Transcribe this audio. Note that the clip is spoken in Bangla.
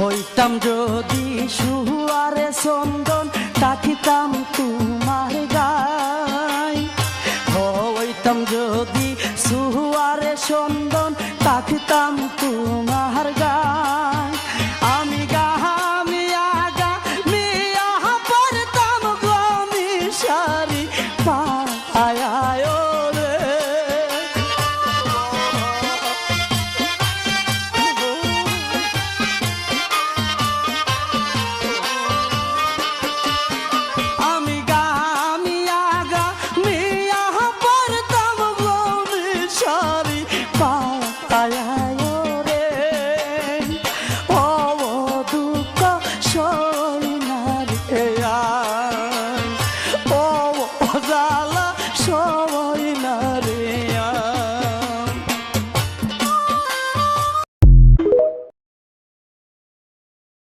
হইতাম যদি সুয়ারে চন্দন থাকিতাম তোমার গাই। হইতাম যদি সুয়ারে চন্দন থাকিতাম তোমার গাই। আমি গাহামিয়া গা মিয়া পরতাম গমি সারি পায় 说我。